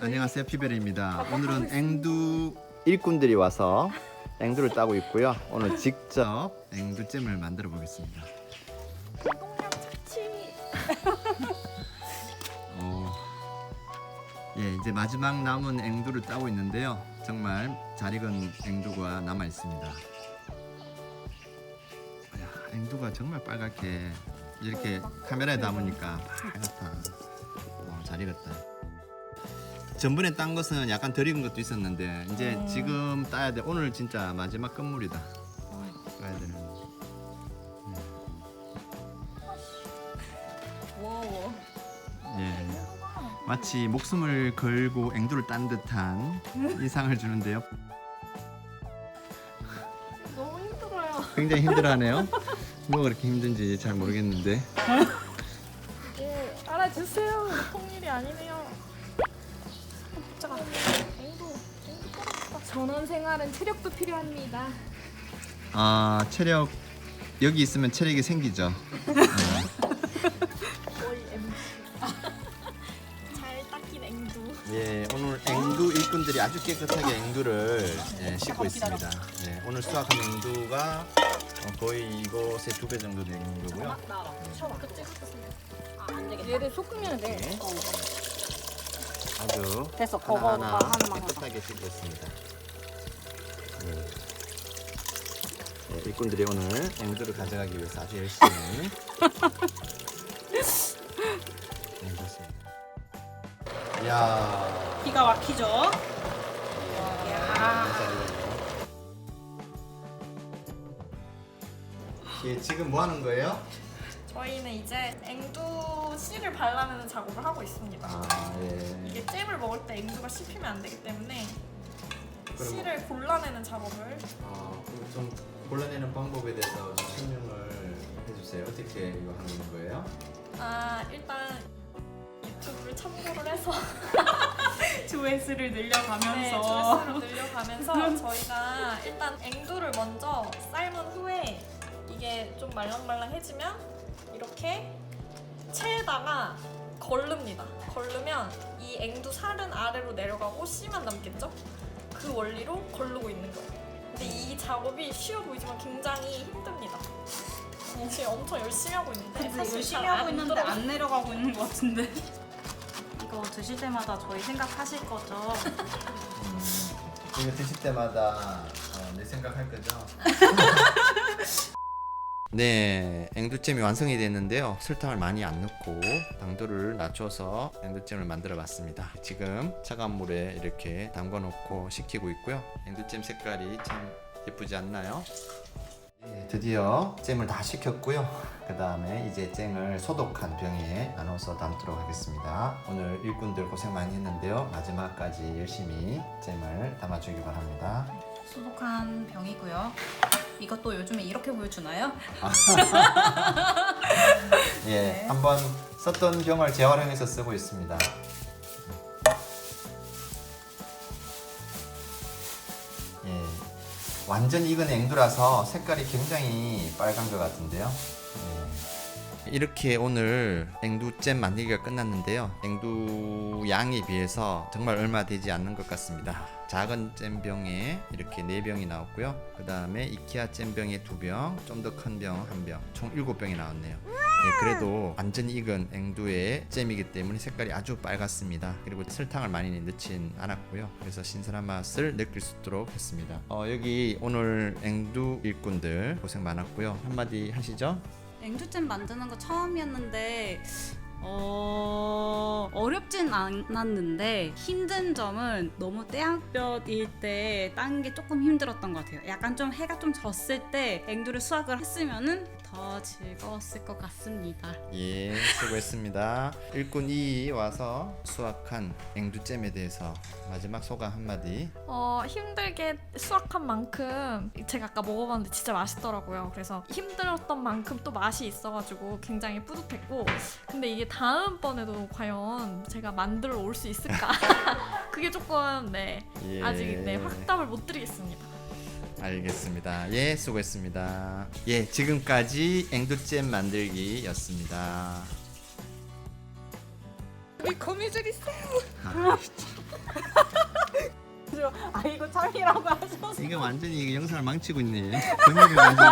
안녕하세요 피베리입니다. 오늘은 앵두 일꾼들이 와서 앵두를 따고 있고요. 오늘 직접 앵두잼을 만들어 보겠습니다. 어, 예 이제 마지막 남은 앵두를 따고 있는데요. 정말 잘 익은 앵두가 남아 있습니다. 야, 앵두가 정말 빨갛게 이렇게 카메라에 담으니까 빨갛다. 어, 잘 익었다. 전번에 딴 것은 약간 덜 익은 것도 있었는데 이제 음. 지금 따야 돼. 오늘 진짜 마지막 끝물이다. 따야 되는. 와우. 예. 마치 목숨을 걸고 앵두를 딴 듯한 인상을 주는데요. 너무 힘들어요. 굉장히 힘들어하네요. 뭐가 그렇게 힘든지 잘 모르겠는데. 예, 알아주세요. 통일이 아니네요. 앵두 떨어졌다. 전원 생활은 체력도 필요합니다. 아 체력 여기 있으면 체력이 생기죠. 잘 닦인 앵두. 예 오늘 앵두 일꾼들이 아주 깨끗하게 앵두를 예, 씻고 있습니다. 예, 오늘 수확한 앵두가 어, 거의 이곳의 두 배 정도 되는 거고요. 저 그때 샀었습니다. 안 되겠다. 얘를 볶으면 돼. 네. 아주 됐어. 그거 하나하나 오빠 하나만 하자. 깨끗하게 씻고 있습니다. 예. 예, 일꾼들이 오늘 앵두를 가져가기 위해서 아주 열심히 네, 좋습니다. 이야 기가 막히죠? 예, 지금 뭐 하는 거예요? 저희는 이제 앵두 씨를 발라내는 작업을 하고 있습니다. 아, 예. 이게 잼을 먹을 때 앵두가 씹히면 안 되기 때문에 그럼- 씨를 골라내는 작업을 아, 그럼 좀 골라내는 방법에 대해서 좀 설명을 해주세요. 어떻게 이거 하는 거예요? 아 일단 유튜브를 참고를 해서 조회수를 네, 늘려가면서 조회수를 늘려가면서 저희가 일단 앵두를 먼저 삶은 후에 이게 좀 말랑말랑해지면 이렇게 체에다가 걸릅니다. 걸르면 이 앵두 살은 아래로 내려가고 씨만 남겠죠? 그 원리로 걸르고 있는 거예요. 근데 이 작업이 쉬워 보이지만 굉장히 힘듭니다. 지금 엄청 열심히 하고 있는데 근데 사실 열심히 잘 하고 안 있는데. 안 내려가고 있는 것 같은데 이거 드실 때마다 저희 생각하실 거죠? 음, 이거 드실 때마다 어, 내 생각할 거죠? 네, 앵두잼이 완성이 됐는데요. 설탕을 많이 안 넣고 당도를 낮춰서 앵두잼을 만들어 봤습니다. 지금 차가운 물에 이렇게 담궈 놓고 식히고 있고요. 앵두잼 색깔이 참 예쁘지 않나요? 네, 드디어 잼을 다 식혔고요. 그 다음에 이제 잼을 소독한 병에 나눠서 담도록 하겠습니다. 오늘 일꾼들 고생 많이 했는데요. 마지막까지 열심히 잼을 담아주기 바랍니다. 소독한 병이고요 이것도 요즘에 이렇게 보여주나요? 예, 네. 한번 썼던 병을 재활용해서 쓰고 있습니다. 예, 완전 익은 앵두라서 색깔이 굉장히 빨간 것 같은데요. 예. 이렇게 오늘 앵두잼 만들기가 끝났는데요. 앵두 양에 비해서 정말 얼마 되지 않는 것 같습니다. 작은 잼병에 이렇게 네 병이 나왔고요. 그 다음에 이케아 잼병에 두 병, 좀 더 큰병총 일곱 병이 나왔네요. 예, 그래도 완전히 익은 앵두의 잼이기 때문에 색깔이 아주 빨갛습니다. 그리고 설탕을 많이 넣진 않았고요. 그래서 신선한 맛을 느낄 수 있도록 했습니다. 어, 여기 오늘 앵두 일꾼들 고생 많았고요. 한마디 하시죠? 앵두잼 만드는 거 처음이었는데 어... 어렵진 않았는데 힘든 점은 너무 떼양볕일 때 딴 게 조금 힘들었던 것 같아요. 약간 좀 해가 좀 졌을 때 앵두를 수확을 했으면은 더 즐거웠을 것 같습니다. 예, 수고했습니다. 일꾼 이 와서 수확한 앵두잼에 대해서 마지막 소감 한마디. 어, 힘들게 수확한 만큼 제가 아까 먹어봤는데 진짜 맛있더라고요. 그래서 힘들었던 만큼 또 맛이 있어가지고 굉장히 뿌듯했고 근데 이게 다음번에도 과연 제가 만들어 올 수 있을까? 그게 조금 네 예. 아직 네 확답을 못 드리겠습니다. 알겠습니다. 예, 수고했습니다. 예, 지금까지 앵두잼 만들기였습니다. 우리 거미줄 있어요. 아, 아이고 참이라고 하셔서 이거 완전히 이거 영상을 망치고 있네. 번역을 가지고